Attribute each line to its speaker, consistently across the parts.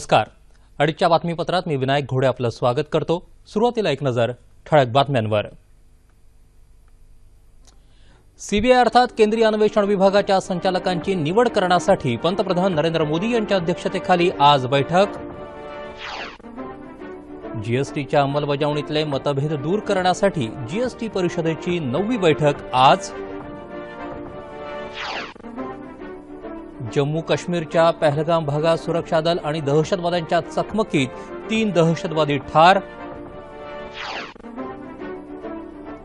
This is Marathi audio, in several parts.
Speaker 1: नमस्कार. अडीचच्या बातमीपत्रात मी विनायक घोडे आपलं स्वागत करतो. सुरुवातीला एक नजर ठळक बातम्यांवर. सीबीआय अर्थात केंद्रीय अन्वेषण विभागाच्या संचालकांची निवड करण्यासाठी पंतप्रधान नरेंद्र मोदी यांच्या अध्यक्षतेखाली आज बैठक. जीएसटीच्या अंमलबजावणीतले मतभेद दूर करण्यासाठी जीएसटी परिषदेची नववी बैठक आज. जम्मू काश्मीरच्या पहलगाम भागात सुरक्षा दल आणि दहशतवाद्यांच्या चकमकीत तीन दहशतवादी ठार.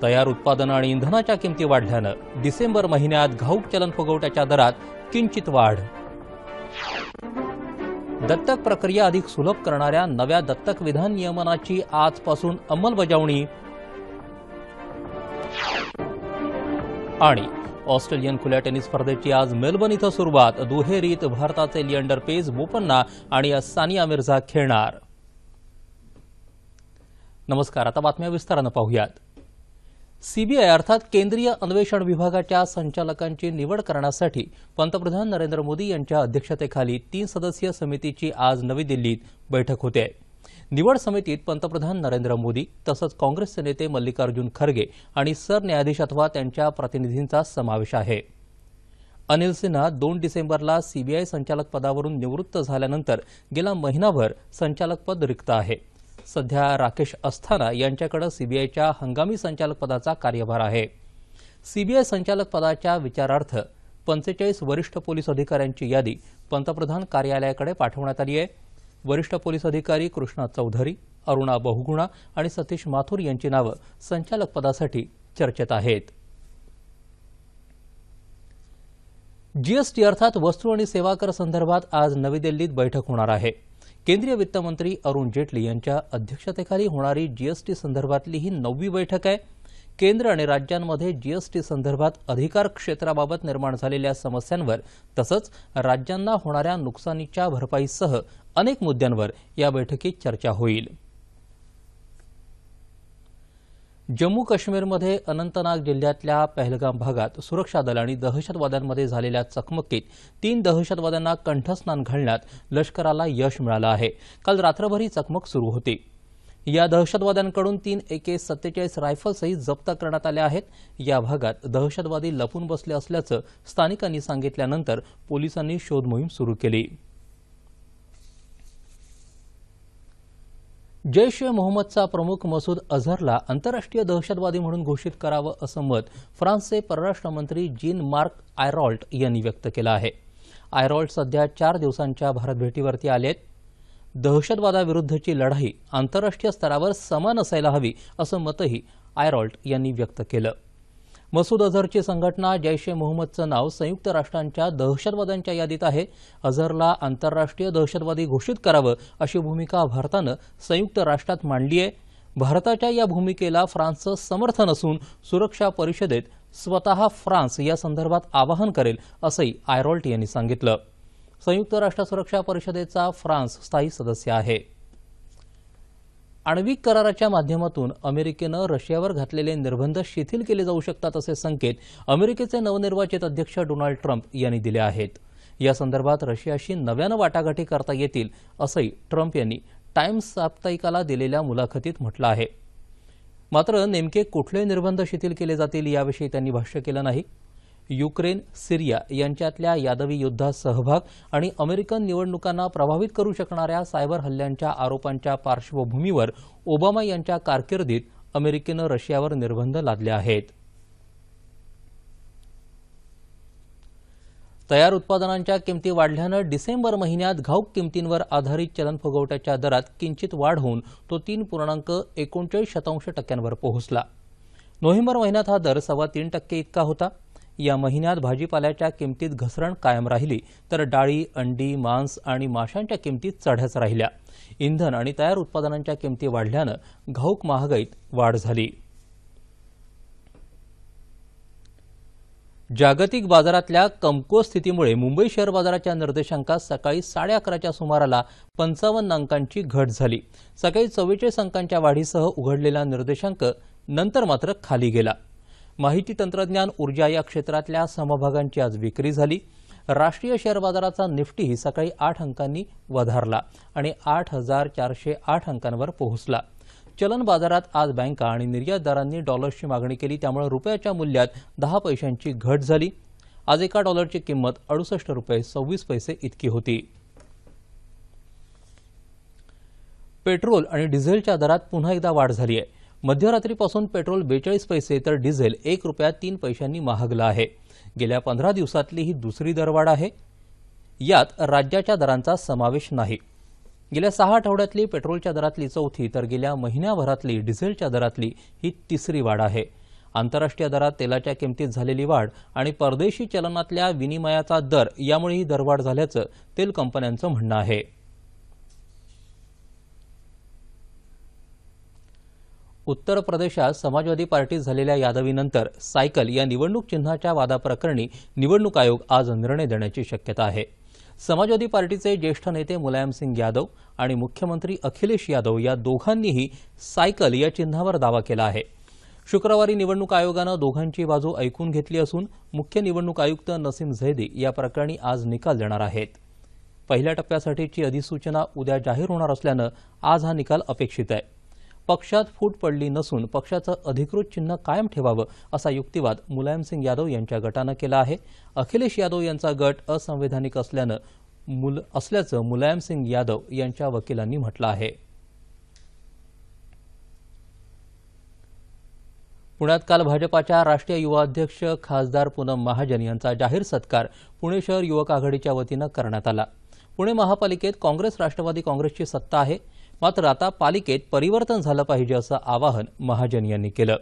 Speaker 1: तयार उत्पादन आणि इंधनाच्या किमती वाढल्यानं डिसेंबर महिन्यात घाऊक चलन फुगवट्याच्या दरात किंचित वाढ. दत्तक प्रक्रिया अधिक सुलभ करणाऱ्या नव्या दत्तक विधान नियमनाची आजपासून अंमलबजावणी. आणि ऑस्ट्रेलियन खुल्या टेनिस स्पर्धेची आज मेलबर्न इथं सुरुवात. दुहेरीत भारताचे लिएंडर पेस बोपन्ना आणि सानिया मिर्झा खेळणार. नमस्कार आता बातम्या विस्तारानं पाहूयात. सीबीआय अर्थात केंद्रीय अन्वेषण विभागाच्या संचालकांची निवड करण्यासाठी पंतप्रधान नरेंद्र मोदी यांच्या अध्यक्षतेखाली तीन सदस्यीय समितीची आज नवी दिल्लीत बैठक होते. आहे निवड समितीत पंतप्रधान नरेंद्र मोदी तसंच काँग्रेसचे नेते मल्लिकार्जुन खरगे आणि सरन्यायाधीश अथवा त्यांच्या प्रतिनिधींचा समावेश आहे. अनिल सिन्हा दोन डिसेंबरला सीबीआय संचालक पदावरून निवृत्त झाल्यानंतर गेला महिनाभर संचालकपद रिक्त आहे. सध्या राकेश अस्थाना यांच्याकडे सीबीआयच्या हंगामी संचालक पदाचा कार्यभार आहे. सीबीआय संचालक पदाच्या विचारार्थ पंचेचाळीस वरिष्ठ पोलीस अधिकाऱ्यांची यादी पंतप्रधान कार्यालयाकडे पाठवण्यात आली आहे. वरिष्ठ पोलीस अधिकारी कृष्णा चौधरी अरुणा बहुगुणा आणि सतीश माथुर यांची नावं संचालक पदासाठी चर्चेत आहेत. जीएसटी अर्थात वस्तू आणि सेवा कर संदर्भात आज नवी दिल्लीत बैठक होणार आहे. केंद्रीय वित्तमंत्री अरुण जेटली यांच्या अध्यक्षतेखाली होणारी जीएसटी संदर्भातली ही नववी बैठक आहे. केंद्र आणि राज्यांमध्ये जीएसटी संदर्भात अधिकार क्षेत्राबाबत निर्माण झालेल्या समस्यांवर तसंच राज्यांना होणाऱ्या नुकसानीच्या भरपाईसह अनेक मुद्द्यांवर या बैठकीत चर्चा होईल. जम्मू काश्मीरमध्ये अनंतनाग जिल्ह्यातल्या पहलगाम भागात सुरक्षा दल आणि दहशतवाद्यांमध्ये झालेल्या चकमकीत तीन दहशतवाद्यांना कंठस्नान घालण्यात लष्कराला यश मिळालं आहे. काल रात्रभर ही चकमक सुरू होती. या दहशतवाद्यांकडून तीन एके सत्तेचाळीस रायफल्सही जप्त करण्यात आल्या आहेत. या भागात दहशतवादी लपून बसले असल्याचं स्थानिकांनी सांगितल्यानंतर पोलिसांनी शोधमोहीम सुरू केली. जैश ए मोहम्मदचा प्रमुख मसूद अझहरला आंतरराष्ट्रीय दहशतवादी म्हणून घोषित करावं असं मत फ्रान्सचे परराष्ट्र मंत्री जीन मार्क आयरॉल्ट यांनी व्यक्त केलं आहे. आयरॉल्ट सध्या चार दिवसांच्या भारत भेटीवरती आले आहेत दहशतवादाविरुद्धची लढाई आंतरराष्ट्रीय स्तरावर समान असायला हवी असं मतही आयरॉल्ट यांनी व्यक्त केलं. मसूद अझहरची संघटना जैश ए मोहम्मदचं नाव संयुक्त राष्ट्रांच्या दहशतवाद्यांच्या यादीत आहे. अझहरला आंतरराष्ट्रीय दहशतवादी घोषित करावं अशी भूमिका भारतानं संयुक्त राष्ट्रात मांडली आहे. भारताच्या या भूमिकेला फ्रान्सचं समर्थन असून सुरक्षा परिषदेत स्वतः फ्रान्स या संदर्भात आवाहन करेल असंही आयरॉल्ट यांनी सांगितलं. संयुक्त राष्ट्र सुरक्षा परिषदेचा फ्रान्स स्थायी सदस्य आहे. आण्विक कराराच्या माध्यमातून अमेरिकेनं रशियावर घातलेले निर्बंध शिथिल केले जाऊ शकतात असे संकेत अमेरिकेचे नवनिर्वाचित अध्यक्ष डोनाल्ड ट्रम्प यांनी दिले आहेत. या संदर्भात रशियाशी नव्यानं वाटाघाटी करता येतील असंही ट्रम्प यांनी टाइम्स साप्ताहिकाला दिलेल्या मुलाखतीत म्हटलं आहे. मात्र नेमके कुठले निर्बंध शिथिल केले जातील याविषयी त्यांनी भाष्य केलं नाही. युक्रेन सिरिया यांच्यातल्या यादवी युद्धात सहभाग आणि अमेरिकन निवडणुकांना प्रभावित करू शकणाऱ्या सायबर हल्ल्यांच्या आरोपांच्या पार्श्वभूमीवर ओबामा यांच्या कारकिर्दीत अमेरिकेनं रशियावर निर्बंध लादले आहेत. तयार उत्पादनांच्या किमती वाढल्यानं डिसेंबर महिन्यात घाऊक किमतींवर आधारित चलन फुगवट्याच्या दरात किंचित वाढ होऊन तो तीन पूर्णांक एकोणचाळीस शतांश टक्क्यांवर पोहोचला. नोव्हेंबर महिन्यात हा दर सव्वा तीन टक्के इतका होता. या महिन्यात भाजीपाल्याच्या किमतीत घसरण कायम राहिली तर डाळी अंडी मांस आणि माशांच्या किमतीत चढ्याच राहिल्या. इंधन आणि तयार उत्पादनांच्या किमती वाढल्यानं घाऊक महागाईत वाढ झाली. जागतिक बाजारातल्या कमकुवत स्थितीमुळे मुंबई शेअर बाजाराच्या निर्देशांकात सकाळी साडे अकराच्या सुमाराला पंचावन्न अंकांची घट झाली. सकाळी चव्वेचाळीस अंकांच्या वाढीसह उघडलेला निर्देशांक नंतर मात्र खाली गेला. माहिती तंत्रज्ञान ऊर्जा या क्षेत्रातल्या समभागांची आज विक्री झाली. राष्ट्रीय शेअर बाजाराचा निफ्टीही सकाळी आठ अंकांनी वधारला आणि आठ हजार चारशे आठ अंकांवर पोहोचला. चलन बाजारात आज बँका आणि निर्यातदारांनी डॉलर्सची मागणी केली त्यामुळे रुपयाच्या मूल्यात दहा पैशांची घट झाली. आज एका डॉलरची किंमत अडुसष्ट रुपये सव्वीस पैसे इतकी होती. पेट्रोल आणि डिझेलच्या दरात पुन्हा एकदा वाढ झाली आहे मध्यरात्रीपासून पेट्रोल बेचाळीस पैसे तर डिझेल एक रुपया तीन पैशांनी महागलं आहे. गेल्या पंधरा दिवसातली ही दुसरी दरवाढ आहे. यात राज्याच्या दरांचा समावेश नाही. गेल्या सहा आठवड्यातली पेट्रोलच्या दरातली चौथी तर गेल्या महिन्याभरातली डिझेलच्या दरातली ही तिसरी वाढ आहे. आंतरराष्ट्रीय दरात तेलाच्या किमतीत झालेली वाढ आणि परदेशी चलनातल्या विनिमयाचा दर यामुळे ही दरवाढ झाल्याचं तेल कंपन्यांचं म्हणणं आहे. उत्तर प्रदेशात समाजवादी पार्टीत झालेल्या यादवीनंतर सायकल या निवडणूक चिन्हाच्या वादाप्रकरणी निवडणूक आयोग आज निर्णय देण्याची शक्यता आहे. समाजवादी पार्टीचे ज्येष्ठ नेते मुलायमसिंग यादव आणि मुख्यमंत्री अखिलेश यादव या दोघांनीही सायकल या चिन्हावर दावा केला आहे. शुक्रवारी निवडणूक आयोगानं दोघांची बाजू ऐकून घेतली असून मुख्य निवडणूक आयुक्त नसीम झैदी या प्रकरणी आज निकाल देणार आहेत. पहिल्या टप्प्यासाठीची अधिसूचना उद्या जाहीर होणार असल्यानं आज हा निकाल अपेक्षित आहे. पक्षात फूट पडली नसून पक्षाचं अधिकृत चिन्ह कायम ठेवावं असा युक्तिवाद मुलायमसिंग यादव यांच्या गटानं केला आहे. अखिलेश यादव यांचा गट असंवैधानिक असल्यानं मुल असल्याचं मुलायमसिंग यादव यांच्या वकिलांनी म्हटलं आहे. पुण्यात काल भाजपाच्या राष्ट्रीय युवा अध्यक्ष खासदार पूनम महाजन यांचा जाहीर सत्कार पुणे शहर युवक आघाडीच्या वतीनं करण्यात आला. पुणे महापालिकेत काँग्रेस राष्ट्रवादी काँग्रेसची सत्ता आहे. मात्र आता पालिकेत परिवर्तन झालं पाहिजे असं आवाहन महाजन यांनी केलं.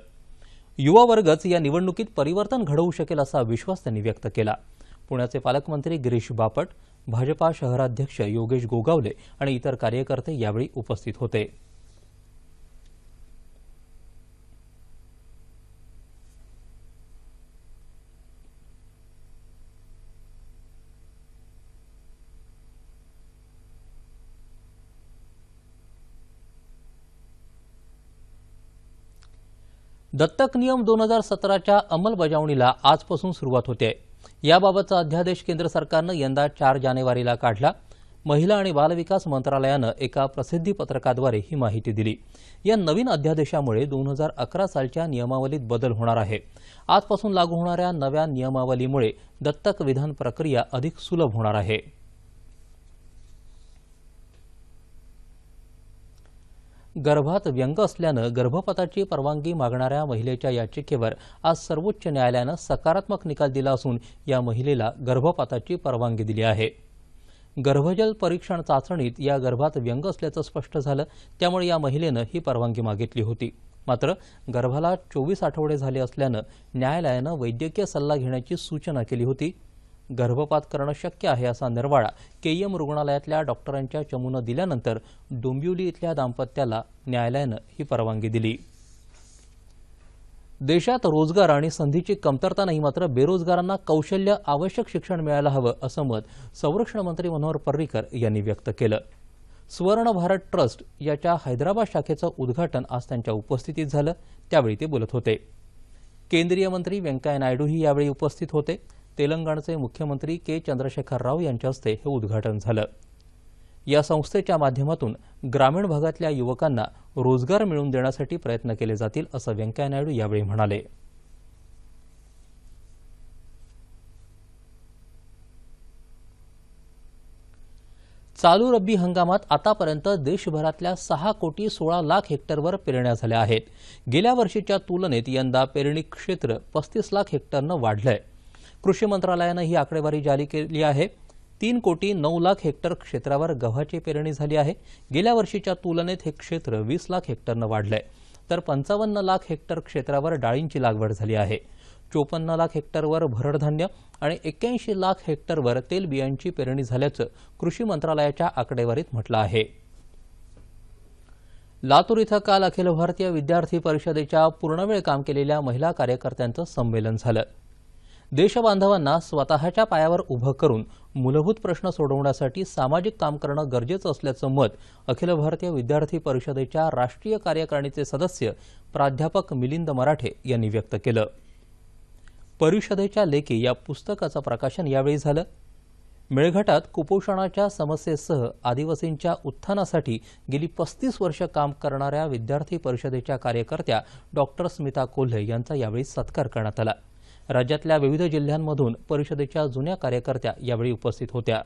Speaker 1: युवा वर्गच या निवडणुकीत परिवर्तन घडवू शकेल असा विश्वास त्यांनी व्यक्त केला. पुण्याचे पालकमंत्री गिरीश बापट भाजपा शहराध्यक्ष योगेश गोगावले आणि इतर कार्यकर्ते यावेळी उपस्थित होते. दत्तक नियम दोन हजार सतराच्या अंमलबजावणीला आजपासून सुरुवात होते. याबाबतचा अध्यादेश केंद्र सरकारनं यंदा चार जानेवारीला काढला. महिला आणि बालविकास मंत्रालयानं एका प्रसिद्धी पत्रकाद्वारे ही माहिती दिली. या नवीन अध्यादेशामुळे दोन हजार अकरा सालच्या नियमावलीत बदल होणार आहे. आजपासून लागू होणाऱ्या नव्या नियमावलीमुळे दत्तक विधान प्रक्रिया अधिक सुलभ होणार आहे. गर्भात व्यंग असल्यानं गर्भपाताची परवानगी मागणाऱ्या महिलेच्या याचिकेवर आज सर्वोच्च न्यायालयानं सकारात्मक निकाल दिला असून या महिलेला गर्भपाताची परवानगी दिली आहे. गर्भजल परीक्षण चाचणीत या गर्भात व्यंग असल्याचं स्पष्ट झालं. त्यामुळे या महिलेनं ही परवानगी मागितली होती. मात्र गर्भाला चोवीस आठवडे झाले असल्यानं न्यायालयानं वैद्यकीय सल्ला घेण्याची सूचना केली होती. गर्भपात करणं शक्य आहे असा निर्वाळा केईएम रुग्णालयातल्या डॉक्टरांच्या चमूनं दिल्यानंतर डोंबिवली इथल्या दाम्पत्याला न्यायालयानं ही परवानगी दिली. देशात रोजगार आणि संधीची कमतरता नाही मात्र बेरोजगारांना कौशल्य आवश्यक शिक्षण मिळायला हवं असं मत संरक्षण मंत्री मनोहर पर्रिकर यांनी व्यक्त केलं. स्वर्ण भारत ट्रस्ट याच्या हैदराबाद शाखेचं उद्घाटन आज त्यांच्या उपस्थितीत झालं. त्यावेळी ते बोलत होते. केंद्रीय मंत्री व्यंकय्या नायडूही यावेळी उपस्थित होते. तेलंगणचे मुख्यमंत्री के चंद्रशेखर राव यांच्या हस्ते हे उद्घाटन झालं. या संस्थेच्या माध्यमातून ग्रामीण भागातल्या युवकांना रोजगार मिळवून देण्यासाठी प्रयत्न केले जातील असं व्यंकय्या नायडू यावेळी म्हणाले. चालू रब्बी हंगामात आतापर्यंत देशभरातल्या सहा कोटी सोळा लाख हेक्टरवर पेरण्या झाल्या आहेत. गेल्या वर्षीच्या तुलनेत यंदा पेरणी क्षेत्र पस्तीस लाख हेक्टरनं वाढलंय. कृषी मंत्रालयानं ही आकडेवारी जारी केली आहे. तीन कोटी नऊ लाख हेक्टर क्षेत्रावर गव्हाची पेरणी झाली आहे. गेल्या वर्षीच्या तुलनेत हे क्षेत्र वीस लाख हेक्टरनं वाढलंय. तर पंचावन्न लाख हेक्टर क्षेत्रावर डाळींची लागवड झाली आहे. चोपन्न लाख हेक्टरवर भरडधान्य आणि एक्क्याऐंशी लाख हेक्टरवर तेलबियांची पेरणी झाल्याचं कृषी मंत्रालयाच्या आकडेवारीत म्हटलं आहे. लातूर इथं काल अखिल भारतीय विद्यार्थी परिषदेच्या पूर्णवेळ काम केलेल्या महिला कार्यकर्त्यांचं संमेलन झालं. देशबांधवांना स्वतःच्या पायावर उभं करून मूलभूत प्रश्न सोडवण्यासाठी सामाजिक काम करणं गरजेचं असल्याचं मत अखिल भारतीय विद्यार्थी परिषदेच्या राष्ट्रीय कार्यकारिणीचे सदस्य प्राध्यापक मिलिंद मराठे यांनी व्यक्त केलं. परिषदेच्या लेखी या पुस्तकाचं प्रकाशन यावेळी झालं. मेळघाटात कुपोषणाच्या समस्येसह आदिवासींच्या उत्थानासाठी गेली पस्तीस वर्ष काम करणाऱ्या विद्यार्थी परिषदेच्या कार्यकर्त्या डॉक्टर स्मिता कोल्हे यांचा यावेळी सत्कार करण्यात आला. राज्यातल्या विविध जिल्ह्यांमधून परिषदेच्या जुन्या कार्यकर्त्या यावेळी उपस्थित होत्या.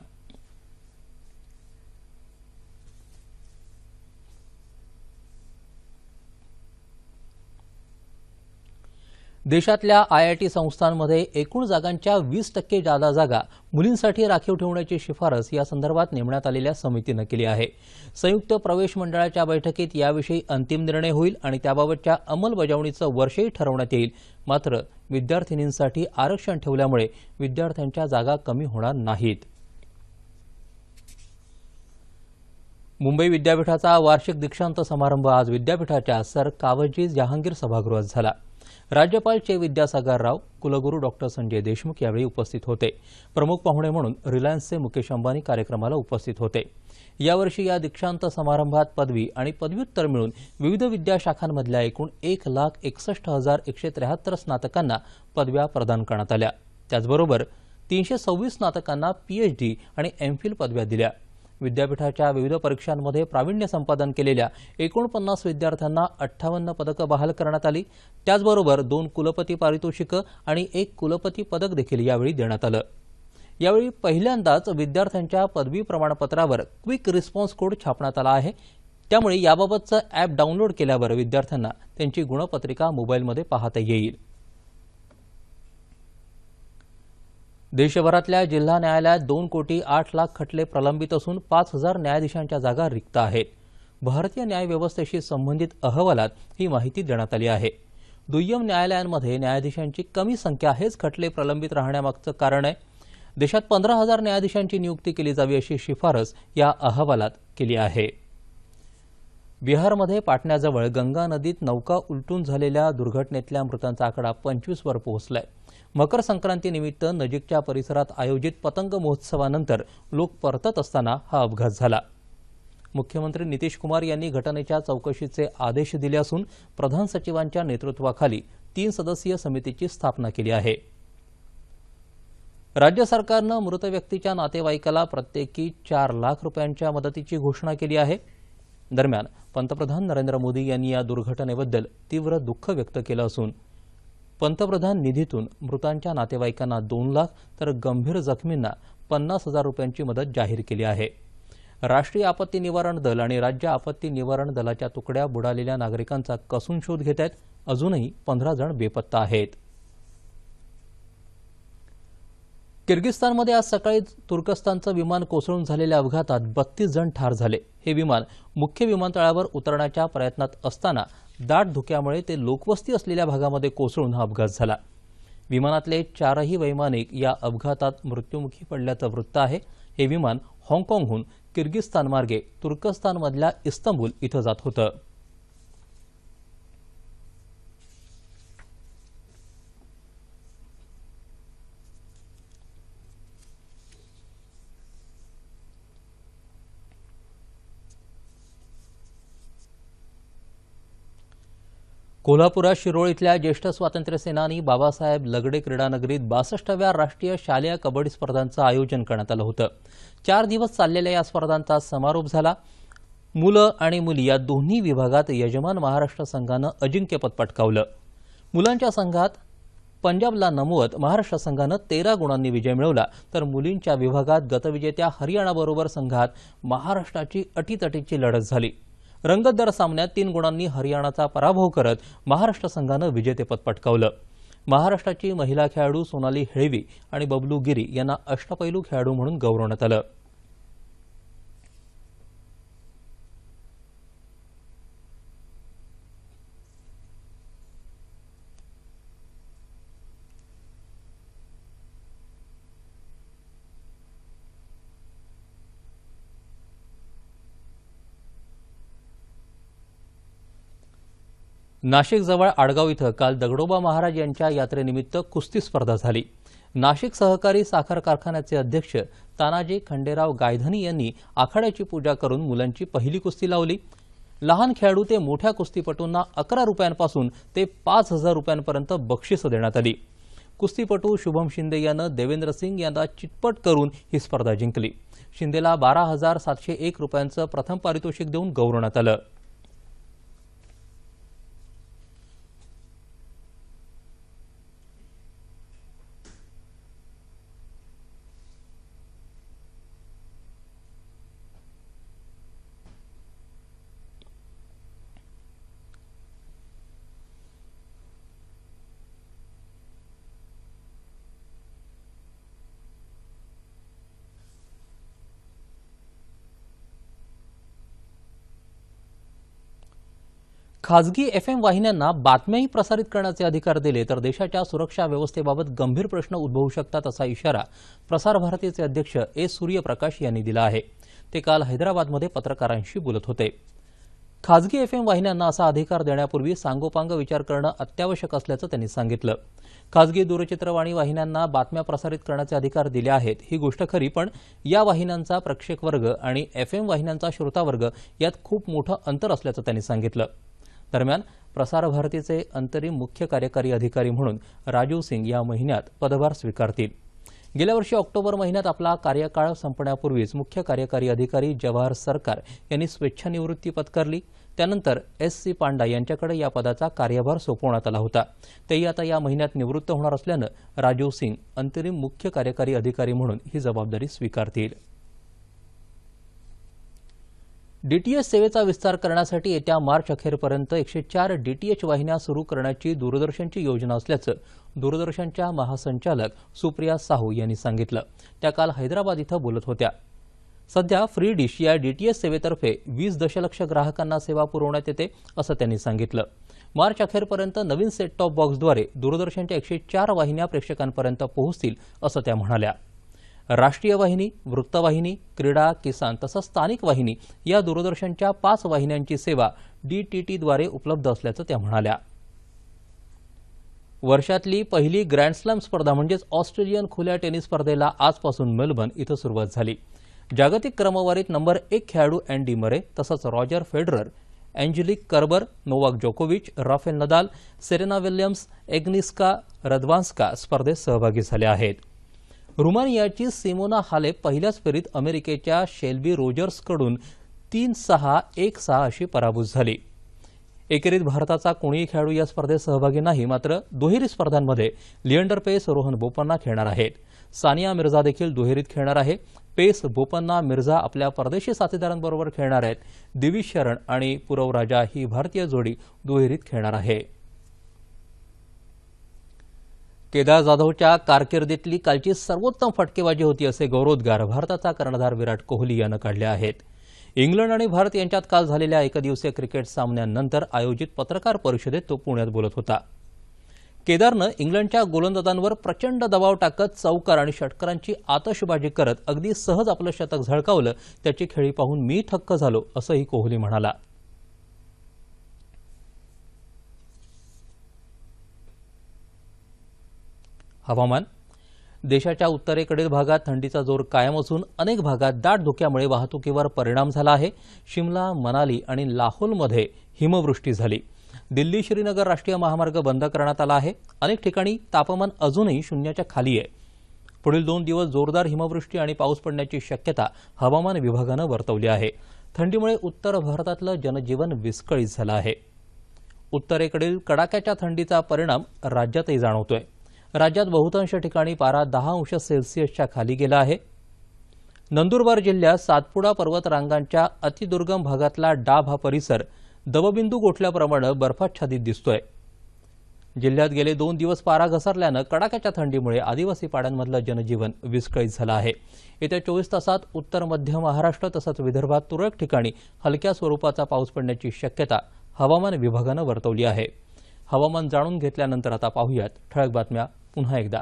Speaker 1: देशातल्या आय आय टी संस्थांमध्ये एकूण जागांच्या वीस टक्के जादा जागा मुलींसाठी राखीव ठेवण्याची शिफारस या संदर्भात नेमण्यात आलेल्या समितीनं केली आहे. संयुक्त प्रवेश मंडळाच्या बैठकीत याविषयी अंतिम निर्णय होईल आणि त्याबाबतच्या अंमलबजावणीचं वर्षही ठरवण्यात येईल. मात्र विद्यार्थिनींसाठी आरक्षण ठेवल्यामुळे विद्यार्थ्यांच्या जागा कमी होणार नाहीत. मुंबई विद्यापीठाचा वार्षिक दीक्षांत समारंभ आज विद्यापीठाच्या सर कावजी जहांगीर सभागृहात झाला. राज्यपाल चे विद्यासागर राव कुलगुरू डॉक्टर संजय देशमुख यावेळी उपस्थित होते. प्रमुख पाहुणे म्हणून रिलायन्सचे मुकेश अंबानी कार्यक्रमाला उपस्थित होते. यावर्षी या दीक्षांत समारंभात पदवी आणि पदव्युत्तर मिळून विविध विद्याशाखांमधल्या एकूण एक लाख एकसष्ट हजार एकशे त्र्याहत्तर स्नातकांना पदव्या प्रदान करण्यात आल्या. त्याचबरोबर तीनशे सव्वीस स्नातकांना पीएचडी आणि एमफिल पदव्या दिल्या. विद्यापीठाच्या विविध परीक्षांमध्ये प्रावीण्य संपादन केलेल्या एकोणपन्नास विद्यार्थ्यांना अठ्ठावन्न पदकं बहाल करण्यात आली. त्याचबरोबर दोन कुलपती पारितोषिकं आणि एक कुलपती पदक देखील यावेळी देण्यात आलं. यावेळी पहिल्यांदाच विद्यार्थ्यांच्या पदवी प्रमाणपत्रावर क्विक रिस्पॉन्स कोड छापण्यात आला आहे. त्यामुळे याबाबतचं ॲप डाउनलोड केल्यावर विद्यार्थ्यांना त्यांची गुणपत्रिका मोबाईलमध्ये पाहता येईल. देशभरातल्या जिल्हा न्यायालयात दोन कोटी आठ लाख खटले प्रलंबित असून पाच हजार न्यायाधीशांच्या जागा रिक्त आहेत. भारतीय न्यायव्यवस्थेशी संबंधित अहवालात ही माहिती देण्यात आली आहे. दुय्यम न्यायालयांमध्ये न्यायाधीशांची कमी संख्या हेच खटले प्रलंबित राहण्यामागचं कारण आहे. देशात पंधरा हजार न्यायाधीशांची नियुक्ती केली जावी अशी शिफारस या अहवालात केली आहे. बिहारमध्ये पाटण्याजवळ गंगा नदीत नौका उलटून झालेल्या दुर्घटनेतल्या मृतांचा आकडा पंचवीसवर पोहोचलाय. मकर संक्रांतीनिमित्त नजीकच्या परिसरात आयोजित पतंग महोत्सवानंतर लोक परतत असताना हा अपघात झाला. मुख्यमंत्री नितीश कुमार यांनी घटनेच्या चौकशीचे आदेश दिले असून प्रधान सचिवांच्या नेतृत्वाखाली तीन सदस्यीय समितीची स्थापना केली आहे. राज्य सरकारनं मृत व्यक्तीच्या नातेवाईकाला प्रत्येकी चार लाख रुपयांच्या मदतीची घोषणा केली आहे. दरम्यान पंतप्रधान नरेंद्र मोदी यांनी या दुर्घटनेबद्दल तीव्र दुःख व्यक्त केलं असून पंतप्रधान निधीतून मृतांच्या नातेवाईकांना दोन लाख तर गंभीर जखमींना पन्नास हजार रुपयांची मदत जाहीर केली आहे. राष्ट्रीय आपत्ती निवारण दल आणि राज्य आपत्ती निवारण दलाच्या तुकड्या बुडालेल्या नागरिकांचा कसून शोध घेत आहेत. अजूनही पंधरा जण बेपत्ता आहेत. किर्गिस्तानमध्ये आज सकाळी तुर्कस्तानचं विमान कोसळून झालेल्या अपघातात बत्तीस जण ठार झाले. हे विमान मुख्य विमानतळावर उतरण्याच्या प्रयत्नात असताना दाट धुक्यामुळे ते लोकवस्ती असलेल्या भागामध्ये कोसळून हा अपघात झाला. विमानातले चारही वैमानिक या अपघातात मृत्युमुखी पडल्याचं वृत्त आहे. हे विमान हाँगकाँगहून किर्गिस्तानमार्गे तुर्कस्तानमधल्या इस्तंबूल इथं जात होतं. कोल्हापुरात शिरोळ इथल्या ज्येष्ठ स्वातंत्र्यसेनानी बाबासाहेब लगडे क्रीडानगरीत बासष्टाव्या राष्ट्रीय शालेय कबड्डी स्पर्धांचं आयोजन करण्यात आलं होतं. चार दिवस चाललेल्या या स्पर्धांचा समारोप झाला. मुलं आणि मुली या दोन्ही विभागात यजमान महाराष्ट्र संघानं अजिंक्यपद पटकावलं. मुलांच्या संघात पंजाबला नमवत महाराष्ट्र संघानं तेरा गुणांनी विजय मिळवला. तर मुलींच्या विभागात गतविजेत्या हरियाणाबरोबर संघात महाराष्ट्राची अटीतटीची लढत झाली. रंगतदार सामन्यात तीन गुणांनी हरियाणाचा पराभव करत महाराष्ट्र संघानं विजेतेपद पटकावलं. महाराष्ट्राची महिला खेळाडू सोनाली हेळवी आणि बबलू गिरी यांना अष्टपैलू खेळाडू म्हणून गौरवण्यात आलं. नाशिकजवळ आडगाव इथं काल दगडोबा महाराज यांच्या यात्रेनिमित्त कुस्ती स्पर्धा झाली. नाशिक सहकारी साखर कारखान्याचे अध्यक्ष तानाजी खंडेराव गायधनी यांनी आखाड्याची पूजा करून मुलांची पहिली कुस्ती लावली. लहान खेळाडू ते मोठ्या कुस्तीपटूंना अकरा रुपयांपासून ते पाच हजार रुपयांपर्यंत बक्षिसं देण्यात आली. कुस्तीपटू शुभम शिंदे यानं देवेंद्र सिंग यांना चितपट करून ही स्पर्धा जिंकली. शिंदेला बारा हजार सातशे एक रुपयांचं प्रथम पारितोषिक देऊन गौरवण्यात आलं. खाजगी एफ एम वाहिन्यांना बातम्याही प्रसारित करण्याचे अधिकार दिले तर देशाच्या सुरक्षा व्यवस्थेबाबत गंभीर प्रश्न उद्भवू शकतात असा इशारा प्रसार भारतीचे अध्यक्ष ए सूर्यप्रकाश यांनी दिला आहे. ते काल हैदराबादमध्ये पत्रकारांशी बोलत होते. खाजगी एफ एम वाहिन्यांना असा अधिकार देण्यापूर्वी सांगोपांग विचार करणं अत्यावश्यक असल्याचं त्यांनी सांगितलं. खाजगी दूरचित्रवाणी वाहिन्यांना बातम्या प्रसारित करण्याचे अधिकार दिले आहेत ही गोष्ट खरी पण या वाहिन्यांचा प्रेक्षक वर्ग आणि एफ एम वाहिन्यांचा श्रोतावर्ग यात खूप मोठं अंतर असल्याचं त्यांनी सांगितलं. दरम्यान प्रसार भारतीचे अंतरिम मुख्य कार्यकारी अधिकारी म्हणून राजीव सिंग या महिन्यात पदभार स्वीकारतील. गेल्या वर्षी ऑक्टोबर महिन्यात आपला कार्यकाळ संपण्यापूर्वीच मुख्य कार्यकारी अधिकारी जवाहर सरकार यांनी स्वेच्छानिवृत्ती पत्करली. त्यानंतर एस सी पांडा यांच्याकडे या पदाचा कार्यभार सोपवण्यात आला होता. तेही आता या महिन्यात निवृत्त होणार असल्यानं राजीव सिंग अंतरिम मुख्य कार्यकारी अधिकारी म्हणून ही जबाबदारी स्वीकारतील. डीटीएच सेवेचा विस्तार करण्यासाठी येत्या मार्च अखेरपर्यंत एकशे चार डीटीएच वाहिन्या सुरू करण्याची दूरदर्शनची योजना असल्याचं दूरदर्शनच्या महासंचालक सुप्रिया साहू यांनी सांगितलं. त्या काल हैदराबाद इथं बोलत होत्या. सध्या फ्री डिश या डीटीएच सेवेतर्फे वीस दशलक्ष ग्राहकांना सेवा पुरवण्यात येते असं त्यांनी सांगितलं. मार्च अखेरपर्यंत नवीन सेट टॉप बॉक्सद्वारे दूरदर्शनच्या एकशे चार वाहिन्या प्रेक्षकांपर्यंत पोहोचतील असं त्या म्हणाल्या. राष्ट्रीय वाहिनी वृत्तवाहिनी क्रीडा किसान तसंच स्थानिक वाहिनी या दूरदर्शनच्या पाच वाहिन्यांची सेवा डीटीटीद्वारे उपलब्ध असल्याचं त्या म्हणाल्या. वर्षातली पहिली ग्रँडस्लॅम स्पर्धा म्हणजेच ऑस्ट्रेलियन खुल्या टेनिस स्पर्धेला आजपासून मेलबर्न इथं सुरुवात झाली. जागतिक क्रमवारीत नंबर एक खेळाडू अँडी मरे तसंच Roger Federer Angelique Kerber Novak जोकोविच Rafael Nadal Serena Williams Agnieszka Radwanska स्पर्धेत सहभागी झाले आहेत. रुमानियाची सिमोना हालेप पहिल्याच फेरीत अमेरिकेच्या शेल्बी रोजर्सकडून तीन सहा एक सहा अशी पराभूत झाली. एकेरीत भारताचा कोणीही खेळाडू या स्पर्धेत सहभागी नाही मात्र दुहेरी स्पर्धांमध्ये लिएंडर पेस रोहन बोपन्ना खेळणार आहेत. सानिया मिर्झा देखील दुहेरीत खेळणार आहे. पेस बोपन्ना मिर्झा आपल्या परदेशी साथीदारांबरोबर खेळणार आहेत. दिविज शरण आणि पुरव राजा ही भारतीय जोडी दुहेरीत खेळणार आहे. केदार जाधवच्या कारकिर्दीतली कालची सर्वोत्तम फटकेबाजी होती असे गौरवोद्गार भारताचा कर्णधार विराट कोहली यानं काढले आहेत. इंग्लंड आणि भारत यांच्यात काल झालेल्या एकदिवसीय क्रिकेट सामन्यानंतर आयोजित पत्रकार परिषदेत तो पुण्यात बोलत होता. केदारनं इंग्लंडच्या गोलंदाजांवर प्रचंड दबाव टाकत चौकार आणि षटकारांची आतषबाजी करत अगदी सहज आपलं शतक झळकावलं त्याची खेळी पाहून मी थक्क झालो असंही कोहली म्हणाला. हवामान. देशाच्या उत्तरेकडील भागात थंडीचा जोर कायम असून अनेक भागात दाट धुक्यामुळे वाहतुकीवर परिणाम झाला आहे. शिमला मनाली आणि लाहोलमध्ये हिमवृष्टी झाली. दिल्ली श्रीनगर राष्ट्रीय महामार्ग बंद करण्यात आला आहे. अनेक ठिकाणी तापमान अजूनही शून्याच्या खाली आहे. पुढील दोन दिवस जोरदार हिमवृष्टी आणि पाऊस पडण्याची शक्यता हवामान विभागानं वर्तवली आहे. थंडीमुळे उत्तर भारतातलं जनजीवन विस्कळीत झालं आहे. उत्तरेकडील कडाक्याच्या थंडीचा परिणाम राज्यातही जाणवतोय. राज्यात बहुतांश ठिकाणी पारा दहा अंश सेल्सिअसच्या खाली गेला आहे. नंदुरबार जिल्ह्यात सातपुडा पर्वतरांगांच्या अतिदुर्गम भागातला डाब हा परिसर दवबिंदू गोठल्याप्रमाणे बर्फाच्छादित दिसतोय. जिल्ह्यात गेले दोन दिवस पारा घसरल्यानं कडाक्याच्या थंडीमुळे आदिवासी पाड्यांमधलं जनजीवन विस्कळीत झालं आहे. येत्या चोवीस तासात उत्तर मध्य महाराष्ट्र तसंच विदर्भात तुरळक ठिकाणी हलक्या स्वरूपाचा पाऊस पडण्याची शक्यता हवामान विभागानं वर्तवली आहे. हवामान जाणून घेतल्यानंतर आता पाहूयात. ठळक बातम्या पुन्हा एकदा.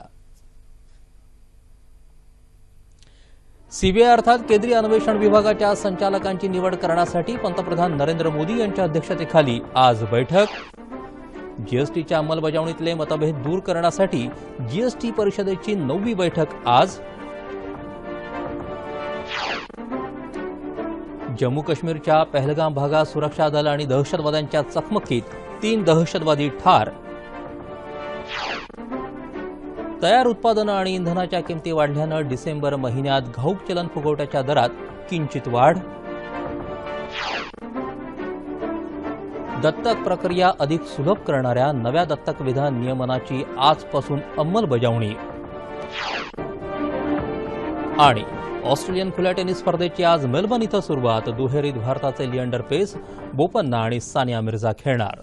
Speaker 1: सीबीआय अर्थात केंद्रीय अन्वेषण विभागाच्या संचालकांची निवड करण्यासाठी पंतप्रधान नरेंद्र मोदी यांच्या अध्यक्षतेखाली आज बैठक. जीएसटीच्या अंमलबजावणीतले मतभेद दूर करण्यासाठी जीएसटी परिषदेची नववी बैठक आज. जम्मू काश्मीरच्या पहलगाम भागात सुरक्षा दल आणि दहशतवाद्यांच्या चकमकीत तीन दहशतवादी ठार. तयार उत्पादनं आणि इंधनाच्या किमती वाढल्यानं डिसेंबर महिन्यात घाऊक चलन फुगवट्याच्या दरात किंचित वाढ. दत्तक प्रक्रिया अधिक सुलभ करणाऱ्या नव्या दत्तक विधान नियमनाची आजपासून अंमलबजावणी. आणि ऑस्ट्रेलियन खुल्या टेनिस स्पर्धेची आज मेलबर्न इथं सुरुवात. दुहेरीत भारताचे लिएंडर पेस बोपन्ना आणि सानिया मिर्झा खेळणार.